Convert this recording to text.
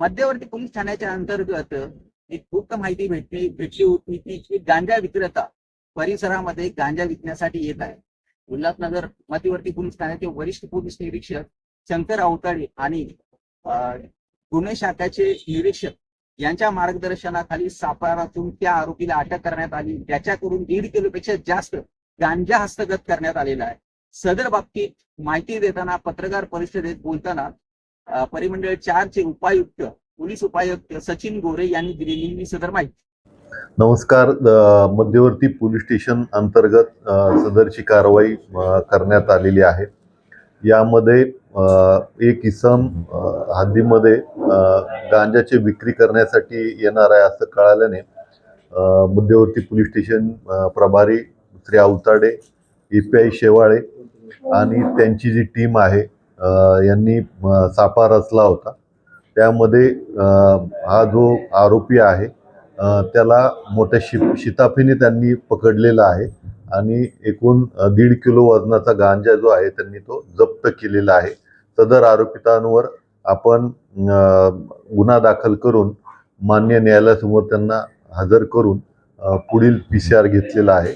मध्यवर्ती पोलीस ठाण्याच्या अंतर्गत एक गुप्त माहिती भेटली भेटली होती. की की गांजा विक्रेता परिसरामध्ये गांजा विकण्यासाठी येत आहे. उल्हासनगर मध्यवर्ती पोलीस ठाण्याचे वरिष्ठ पोलीस निरीक्षक शंकर अवताडे आणि गुन्हे शाखेचे निरीक्षक यांच्या मार्गदर्शनाखाली सापळातून त्या आरोपीला अटक करण्यात आली. त्याच्याकडून दीड किलोपेक्षा जास्त गांजा हस्तगत करण्यात आलेला आहे. सदर बाबतीत माहिती देताना पत्रकार परिषदेत बोलताना परिमंडळ चारचे उपायुक्त पोलीस उपायुक्त सचिन गोरे यांनी दिलेली ही सदर माहिती. नमस्कार मध्यवर्ती पोलीस स्टेशन अंतर्गत सदरची कारवाई करण्यात आलेली आहे. यामध्ये एक इसम हद्दीमध्ये गांजाची विक्री करण्यासाठी येणार आहे असं कळाल्याने मध्यवर्ती पोलीस स्टेशन प्रभारी Shri Awtade A P I Shewale आणि त्यांची जी टीम आहे यांनी सापा रचला होता. त्यामध्ये हा जो आरोपी आहे त्याला मोठ्या शि शिताफीने त्यांनी पकडलेला आहे आणि एकूण दीड किलो वजनाचा गांजा जो आहे त्यांनी तो जप्त केलेला आहे. सदर आरोपितांवर आपण गुन्हा दाखल करून मान्य न्यायालयासमोर त्यांना हजर करून पुढील पी सी आर घेतलेला आहे.